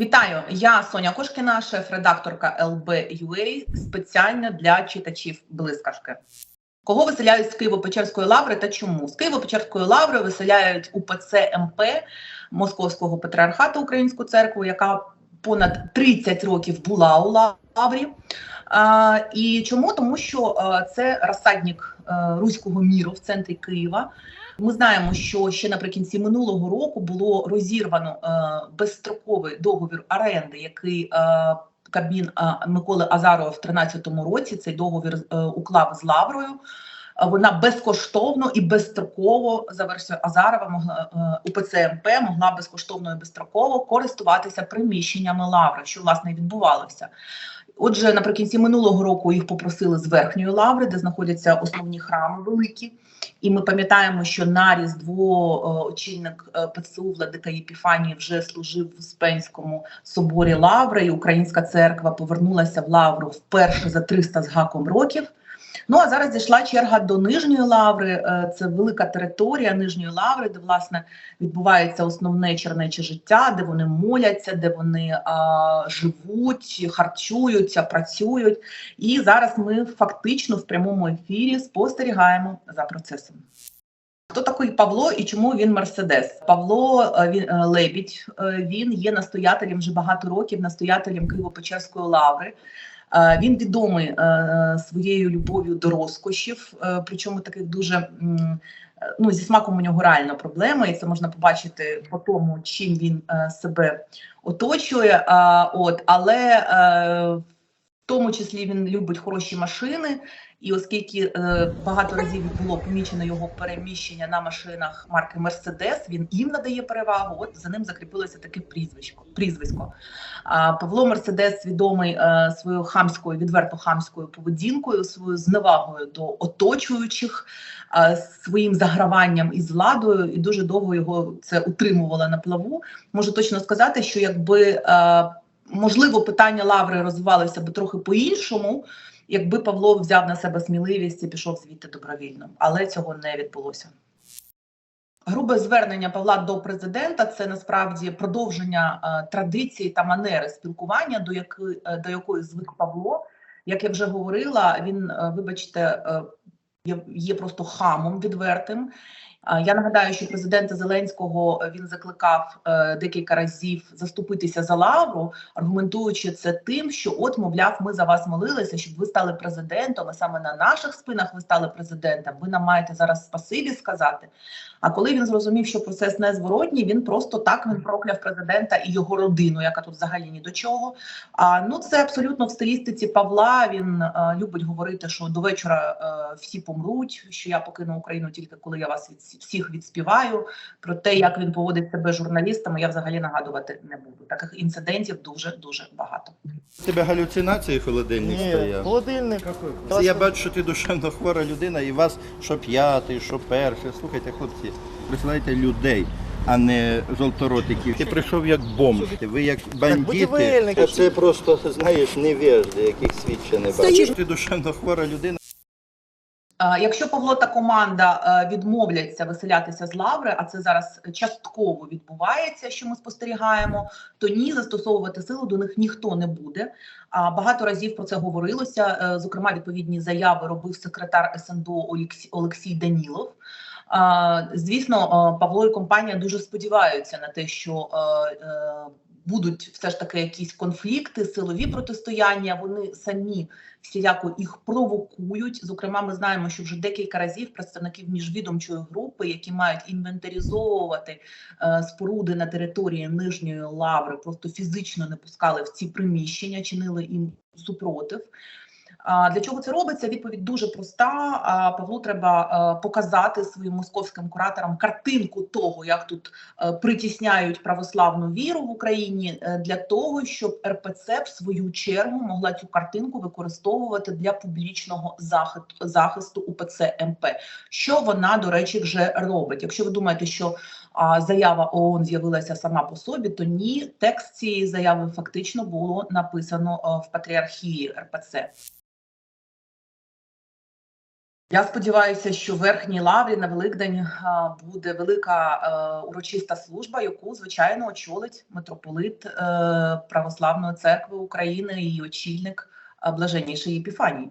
Вітаю, я Соня Кошкіна, шеф-редакторка LB.UA, спеціально для читачів блискавки. Кого виселяють з Києво-Печерської лаври та чому? З Києво-Печерської лаври виселяють УПЦ МП Московського патріархату Українську церкву, яка понад 30 років була у лаврі. А, і чому? Тому що а, це розсадник а, руського міру в центрі Києва. Ми знаємо, що ще наприкінці минулого року було розірвано е, безстроковий договір оренди, який е, Кабмін е, Миколи Азарова в 2013 році цей договір уклав з Лаврою. Вона безкоштовно і безстроково за версією Азарова могла е, УПЦ МП могла безкоштовно і безстроково користуватися приміщеннями Лаври, що власне відбувалося. Отже, наприкінці минулого року їх попросили з верхньої лаври, де знаходяться основні храми великі. І ми пам'ятаємо, що на Різдво е, очільник е, ПЦУ Владика Єпіфаній вже служив в Успенському соборі Лаври, і Українська церква повернулася в Лавру вперше за 300 з гаком років. Ну а зараз дійшла черга до Нижньої Лаври. Е, Це велика територія Нижньої Лаври, де власне відбувається основне чернече життя, де вони моляться, де вони а, живуть, харчуються, працюють. І зараз ми фактично в прямому ефірі спостерігаємо за процесом. Хто такий Павло і чому він Мерседес? Павло е, він е, Лебідь. Він є настоятелем вже багато років, настоятелем Києво-Печерської лаври. Е, Він відомий е, своєю любов'ю до розкошів, е, причому таких дуже ну зі смаком у нього реально проблема, і це можна побачити по тому, чим він себе оточує. От але в тому числі він любить хороші машини. І оскільки е, багато разів було помічено його переміщення на машинах марки Мерседес, він їм надає перевагу. От за ним закріпилося таке прізвисько. прізвисько. А Павло Мерседес відомий е, своєю хамською, відверто хамською поведінкою, своєю зневагою до оточуючих, е, своїм заграванням із владою, і дуже довго його це утримувало на плаву. Можу точно сказати, що якби е, можливо питання лаври розвивалося би трохи по-іншому якби Павло взяв на себе сміливість і пішов звідти добровільно, але цього не відбулося. Грубе звернення Павла до президента це насправді продовження е, традиції та манери спілкування, до якої е, до якої звик Павло. Як я вже говорила, він, е, вибачте, є просто хамом відвертим. Я нагадаю, що президента Зеленського е, він закликав е, декілька разів заступитися за лавру, аргументуючи це тим, що от, мовляв, ми за вас молилися, щоб ви стали президентом. а саме на наших спинах ви стали президентом. Ви нам маєте зараз спасибі сказати. А коли він зрозумів, що процес незворотній, він просто так він прокляв президента і його родину, яка тут взагалі ні до чого. А ну це абсолютно в стилістиці Павла. Він е, любить говорити, що до вечора всі помруть. Що я покину Україну тільки коли я вас від всіх відспіваю. Про те, як він поводить себе журналістами, я взагалі нагадувати не буду. Таких інцидентів дуже дуже багато. У тебе галюцинації холодильник Ні, стояв? холодильник. Це я бачу, що ти душевно хвора людина, і вас що п'ятий, що перший. Слухайте, хлопці, присилайте людей, а не жовторотиків. Ти прийшов як бомж, ви як бандити. Це просто, знаєш, невежди, яких світ ще не бачив. Ти душевно хвора людина. Е, Якщо Павло та команда е, відмовляться виселятися з лаври, а це зараз частково відбувається, що ми спостерігаємо, то ні, застосовувати силу до них ніхто не буде. Багато разів про це говорилося. Е, Зокрема, відповідні заяви робив секретар СНДО Олексій, Данілов. Звісно, Павло і компанія дуже сподіваються на те, що будуть все ж таки якісь конфлікти, силові протистояння. Вони самі всіляко їх провокують. Зокрема, ми знаємо, що вже декілька разів представників міжвідомчої групи, які мають інвентаризовувати е, споруди на території нижньої лаври, просто фізично не пускали в ці приміщення, чинили їм супротив. Для чого це робиться? Відповідь дуже проста. Павлу треба е, показати своїм московським кураторам картинку того, як тут е, притісняють православну віру в Україні, е, для того, щоб РПЦ в свою чергу могла цю картинку використовувати для публічного захисту захисту УПЦ МП. Що вона, до речі, вже робить. Якщо ви думаєте, що заява ООН з'явилася сама по собі, то ні, текст цієї заяви фактично було написано в патріархії РПЦ. Я сподіваюся, що в верхній лаврі на Великдень е, буде велика е, урочиста служба, яку звичайно очолить митрополит е, Православної церкви України і очільник е, блаженніший Єпіфаній.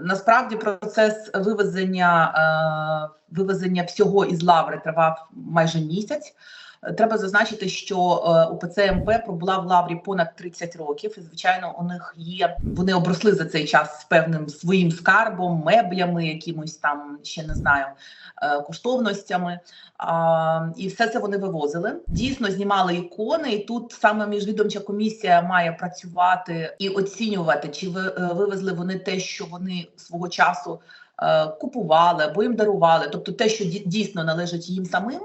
Насправді процес вивезення, вивезення всього із лаври тривав майже місяць. Е, Треба зазначити, що е, УПЦ МП пробула в лаврі понад 30 років. І звичайно, у них є вони обросли за цей час певним своїм скарбом, меблями, якимось там ще не знаю е, коштовностями. І все це вони вивозили. Дійсно знімали ікони, і тут саме міжвідомча комісія має працювати і оцінювати, чи ви, вивезли вони те, що вони свого часу купували або їм дарували, тобто те, що ді- дійсно належить їм самим.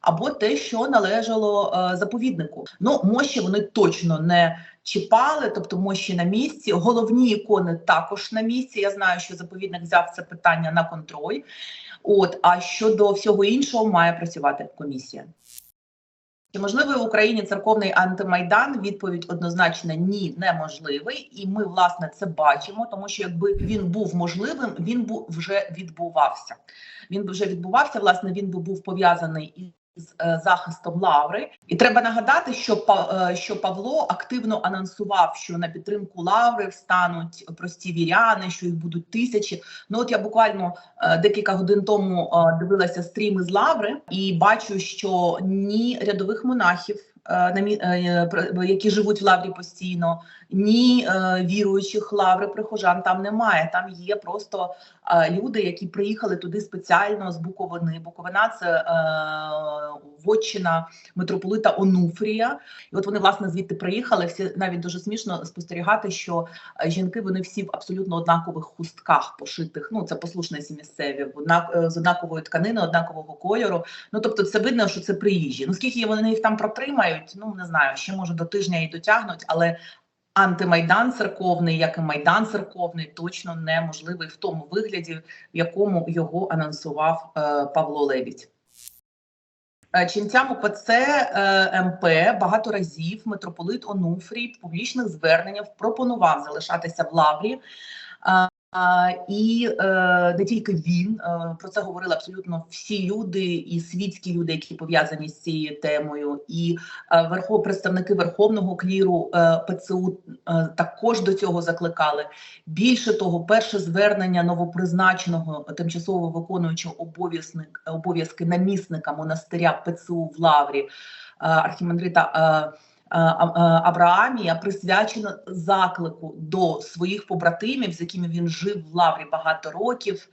Або те, що належало е, заповіднику. Ну, мощі вони точно не чіпали, тобто мощі на місці. Головні ікони також на місці. Я знаю, що заповідник взяв це питання на контроль. От, а щодо всього іншого, має працювати комісія. Чи можливий в Україні церковний антимайдан? Відповідь однозначно ні, неможливий, і ми власне це бачимо, тому що якби він був можливим, він бу вже відбувався. Він би вже відбувався. Власне, він би був пов'язаний із е, захистом лаври. І треба нагадати, що е, що Павло активно анонсував, що на підтримку лаври встануть прості віряни, що їх будуть тисячі. Ну от я буквально е, декілька годин тому дивилася стріми з лаври і бачу, що ні рядових монахів. на які живуть в лаврі постійно, ні е, віруючих лаври прихожан там немає. Там є просто е, люди, які приїхали туди спеціально з Буковини. Буковина це е, вотчина митрополита Онуфрія. І от вони власне звідти приїхали. Всі навіть дуже смішно спостерігати, що жінки вони всі в абсолютно однакових хустках пошитих. Ну це послушниці місцеві, однак з однакової тканини, однакового кольору. Ну тобто, це видно, що це приїжджі. Ну скільки вони їх там протримають? Ну не знаю, ще може до тижня і дотягнуть, але. Антимайдан церковний, як і майдан церковний, точно неможливий в тому вигляді, в якому його анонсував е, Павло Лебідь. Е, Ченцям УПЦ е, МП багато разів митрополит Онуфрій в публічних зверненнях пропонував залишатися в лаврі. І е, не тільки він е, про це говорили абсолютно всі люди, і світські люди, які пов'язані з цією темою, і е, верхов представники верховного кліру ПЦУ також до цього закликали. Більше того, перше звернення новопризначеного тимчасово виконуючого обов'язки намісника монастиря ПЦУ в Лаврі архімандрита. Е, е, А- е, Авраамія присвячено заклику до своїх побратимів, з якими він жив в Лаврі багато років,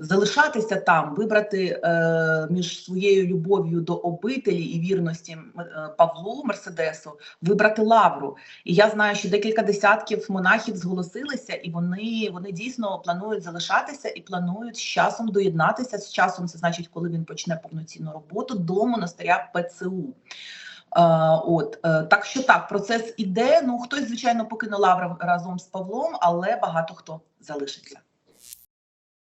залишатися там, вибрати е, між своєю любов'ю до обителі і вірності Павлу Мерседесу, вибрати Лавру. І я знаю, що декілька десятків монахів зголосилися, і вони, вони дійсно планують залишатися і планують з часом доєднатися. З часом це значить, коли він почне повноцінну роботу до монастиря ПЦУ. Е, от е, так що так, процес іде. Ну хтось, звичайно, покине лавру разом з Павлом, але багато хто залишиться.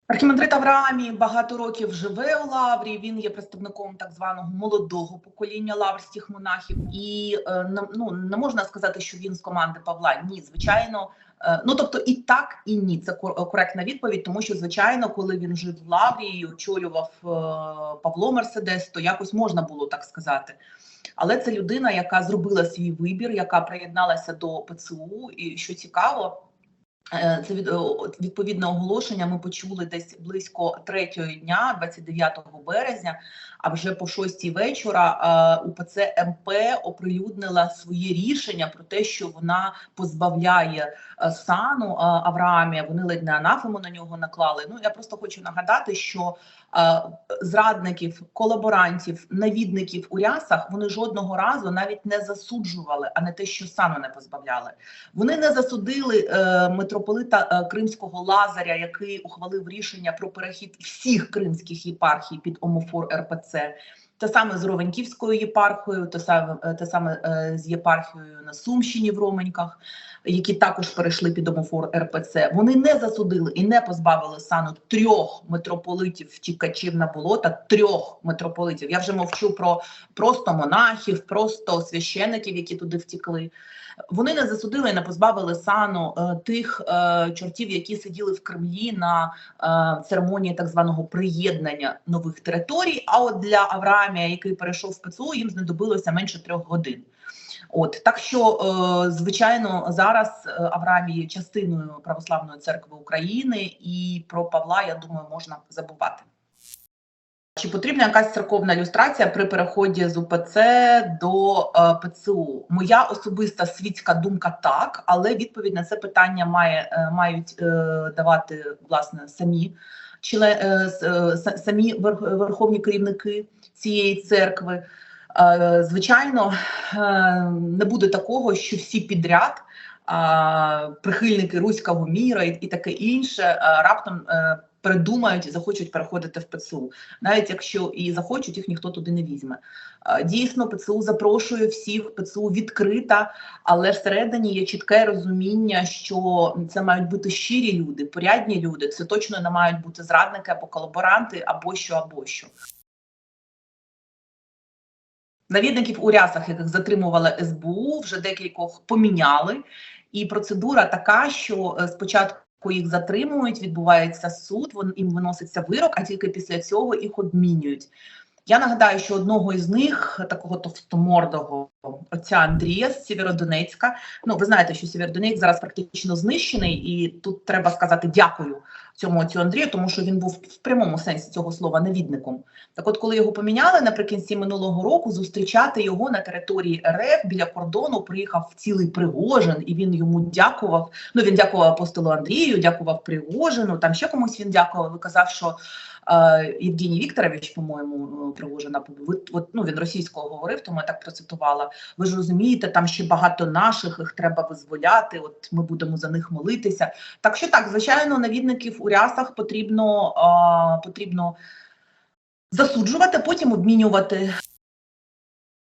Архімандрит Авраамі багато років живе у лаврі. Він є представником так званого молодого покоління лаврських монахів, і е, ну не можна сказати, що він з команди Павла. Ні, звичайно. Е, ну тобто і так, і ні. Це кор- коректна відповідь, тому що звичайно, коли він жив в лаврі і очолював е, Павло Мерседес, то якось можна було так сказати. Але це людина, яка зробила свій вибір, яка приєдналася до ПЦУ. І що цікаво, це від, відповідне оголошення. Ми почули десь близько третьої дня, 29 березня. А вже по шостій вечора е, УПЦ МП оприлюднила своє рішення про те, що вона позбавляє е, сану е, Авраамія. Вони ледь не анафему на нього наклали. Ну я просто хочу нагадати, що е, зрадників, колаборантів, навідників у рясах вони жодного разу навіть не засуджували, а не те, що сану не позбавляли. Вони не засудили е, митрополита е, Кримського Лазаря, який ухвалив рішення про перехід всіх кримських єпархій під омофор РПЦ. Те саме з Ровеньківською єпархією, те саме, е, те саме е, з єпархією на Сумщині в Роменьках, які також перейшли під омофор РПЦ. Вони не засудили і не позбавили сану трьох митрополитів втікачів на болота, трьох митрополитів. Я вже мовчу про просто монахів, просто священиків, які туди втікли. Вони не засудили і не позбавили сану е, тих е, чортів, які сиділи в Кремлі на е, церемонії так званого приєднання нових територій. А от для Авраамія, який перейшов в ПЦУ, їм знадобилося менше трьох годин. От так що, звичайно, зараз Авраам є частиною православної церкви України, і про Павла, я думаю, можна забувати. Чи потрібна якась церковна ілюстрація при переході з УПЦ до е, ПЦУ? Моя особиста світська думка так, але відповідь на це питання має, е, мають е, давати власне самі чле, е, самі верх- верховні керівники цієї церкви. Звичайно, не буде такого, що всі підряд прихильники руського міра і, таке інше раптом придумають і захочуть переходити в ПЦУ. Навіть якщо і захочуть, їх ніхто туди не візьме. Дійсно, ПЦУ запрошує всіх, ПЦУ відкрита, але всередині є чітке розуміння, що це мають бути щирі люди, порядні люди. Це точно не мають бути зрадники або колаборанти, або що, або що. Навідників у рясах, яких затримувала СБУ, вже декількох поміняли. І процедура така, що е, спочатку їх затримують, відбувається суд, вон їм виноситься вирок, а тільки після цього їх обмінюють. Я нагадаю, що одного із них, такого товстомордого отця Андрія з Сєвєродонецька. Ну, ви знаєте, що Сєвєродонецьк зараз практично знищений, і тут треба сказати дякую цьому отцю Андрію, тому що він був в прямому сенсі цього слова навідником. Так от, коли його поміняли наприкінці минулого року, зустрічати його на території РФ біля кордону приїхав цілий Пригожин, і він йому дякував. Ну він дякував апостолу Андрію, дякував Пригожину. Там ще комусь він дякував. і казав, що е, Євгеній Вікторович, по-моєму, е, Пригожина от, ну, він російського говорив, тому я так процитувала. Ви ж розумієте, там ще багато наших, їх треба визволяти. От ми будемо за них молитися. Так що так, звичайно, навідників у рясах потрібно, е, потрібно засуджувати, потім обмінювати.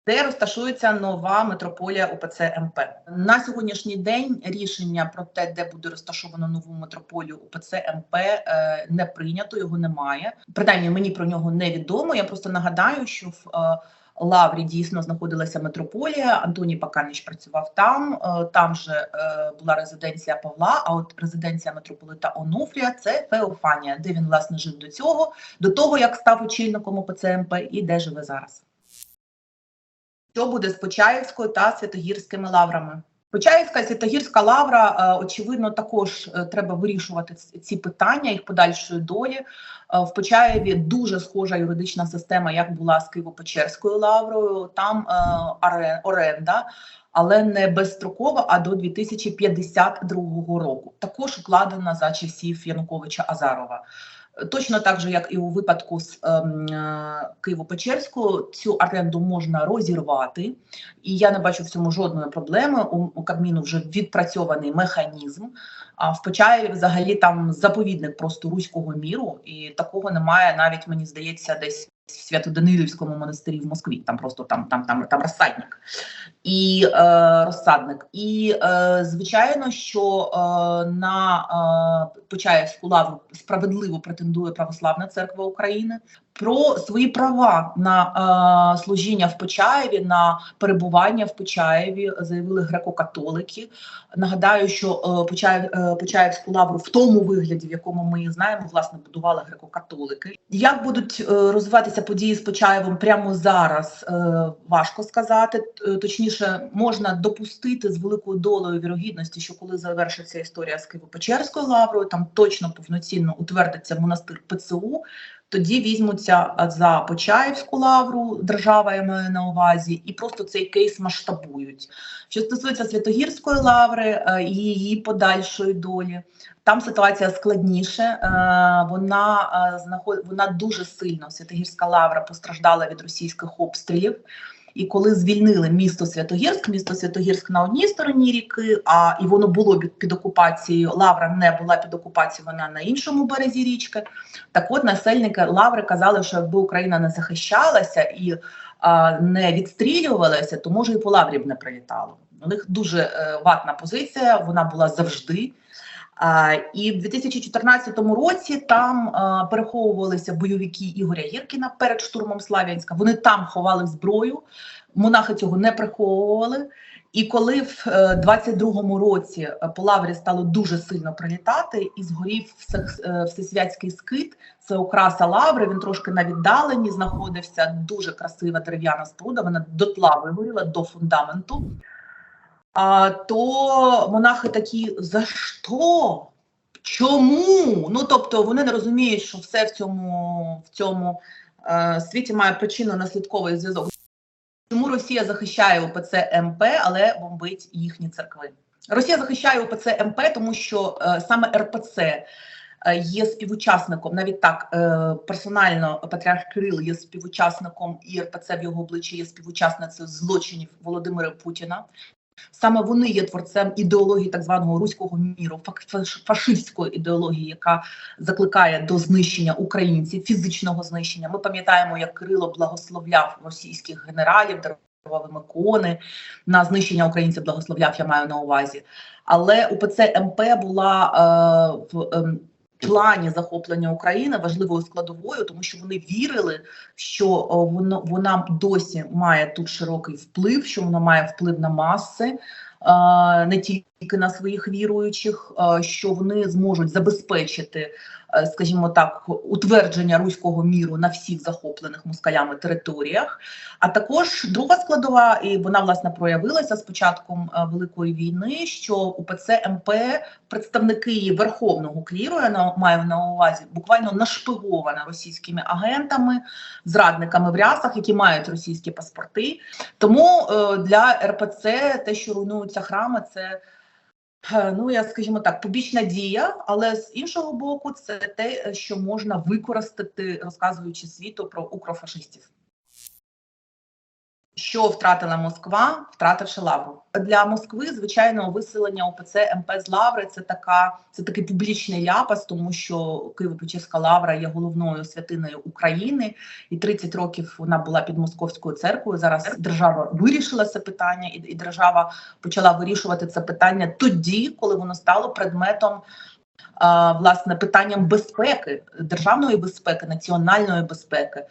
Де розташується нова митрополія УПЦ МП на сьогоднішній день рішення про те, де буде розташовано нову митрополію УПЦ МП, е, не прийнято, його немає. Принаймні мені про нього невідомо. Я просто нагадаю, що в е, Лаврі дійсно знаходилася митрополія. Антоній Паканіч працював там. Е, там же е, була резиденція Павла. А от резиденція митрополита Онуфрія це Феофанія, де він власне жив до цього, до того як став очільником ОПЦМП і де живе зараз. Що буде з Почаївською та Святогірськими лаврами? Почаївська Святогірська лавра, е, очевидно, також е, треба вирішувати ці питання їх подальшої долі. Е, В Почаєві дуже схожа юридична система, як була з Києво-Печерською лаврою. Там оренда, але не безстрокова, а до 2052 року. Також укладена за часів Януковича Азарова. Точно так же, як і у випадку з ем, е, Києво-Печерською, цю оренду можна розірвати, і я не бачу в цьому жодної проблеми. У, Кабміну вже відпрацьований механізм. А в Почаєві взагалі там заповідник просто руського міру, і такого немає навіть мені здається, десь в Свято-Данилівському монастирі в Москві. Там просто там, там, там, там розсадник і е, розсадник. І е, звичайно, що е, на е, Почаївську лаву справедливо претендує Православна церква України. Про свої права на е, служіння в Почаєві, на перебування в Почаєві заявили греко-католики. Нагадаю, що е, Почаїв, е, Почаївську лавру в тому вигляді, в якому ми її знаємо, власне будували греко-католики. Як будуть е, розвиватися події з Почаєвом прямо зараз, е, важко сказати. Точніше, можна допустити з великою долею вірогідності, що коли завершиться історія з Києво-Печерською лаврою, там точно повноцінно утвердиться монастир ПЦУ. Тоді візьмуться за Почаївську лавру, держава я маю на увазі, і просто цей кейс масштабують. Що стосується Святогірської лаври е, і її подальшої долі, там ситуація складніше. Е, Вона е, вона дуже сильно Святогірська лавра постраждала від російських обстрілів. І коли звільнили місто Святогірськ, місто Святогірськ на одній стороні ріки, а і воно було під, під окупацією. Лавра не була під окупацією, вона на іншому березі річки. Так от насельники Лаври казали, що якби Україна не захищалася і а, не відстрілювалася, то може і по Лаврі б не прилітало. У них дуже е, ватна позиція, вона була завжди. І в 2014 році там переховувалися бойовики Ігоря Гіркіна перед штурмом Слав'янська. Вони там ховали зброю, монахи цього не приховували. І коли в е, 22-му році е, по лаврі стало дуже сильно прилітати, і згорів е, всесвятський скит, це окраса лаври. Він трошки на віддаленні знаходився. Дуже красива дерев'яна споруда. Вона дотла вигоріла до фундаменту. То монахи такі: за що? Чому? Ну тобто вони не розуміють, що все в цьому, в цьому е, світі має причинно-наслідковий зв'язок. Чому Росія захищає УПЦ МП, але бомбить їхні церкви? Росія захищає УПЦ МП, тому що е, саме РПЦ е, є співучасником, навіть так е, персонально Патріарх Кирил є співучасником і РПЦ в його обличчі є співучасницею злочинів Володимира Путіна. Саме вони є творцем ідеології так званого руського міру, фашистської ідеології, яка закликає до знищення українців, фізичного знищення. Ми пам'ятаємо, як Кирило благословляв російських генералів, дарував їм ікони на знищення українців. Благословляв, я маю на увазі. Але УПЦ МП була е, в ем, плані захоплення України важливою складовою, тому що вони вірили, що воно вона досі має тут широкий вплив, що вона має вплив на маси, не тільки на своїх віруючих, е, що вони зможуть забезпечити, е, скажімо так, утвердження руського міру на всіх захоплених москалями територіях. А також друга складова, і вона власне проявилася з початком е, великої війни, що УПЦ МП представники верховного кліру, я маю на увазі, буквально нашпигована російськими агентами, зрадниками в рясах, які мають російські паспорти. Тому е, для РПЦ те, що руйнуються храми, це. е, Ну, я скажімо так, побічна дія, але з іншого боку, це те, що можна використати, розказуючи світу про укрофашистів. Що втратила Москва, втративши лавру для Москви. Звичайно, виселення ОПЦ МП з лаври це така, це такий публічний ляпас, тому що Києво-Печерська лавра є головною святиною України, і 30 років вона була під московською церквою. Зараз держава вирішила це питання, і, держава почала вирішувати це питання тоді, коли воно стало предметом. Власне, питанням безпеки, державної безпеки, національної безпеки.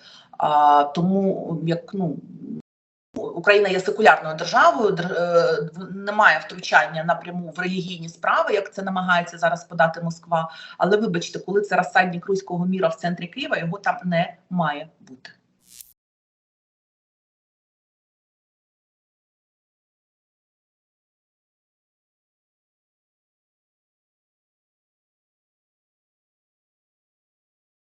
Тому як ну Україна є секулярною державою, дер- е, немає втручання напряму в релігійні справи, як це намагається зараз подати Москва. Але вибачте, коли це розсадник руського міра в центрі Києва, його там не має бути.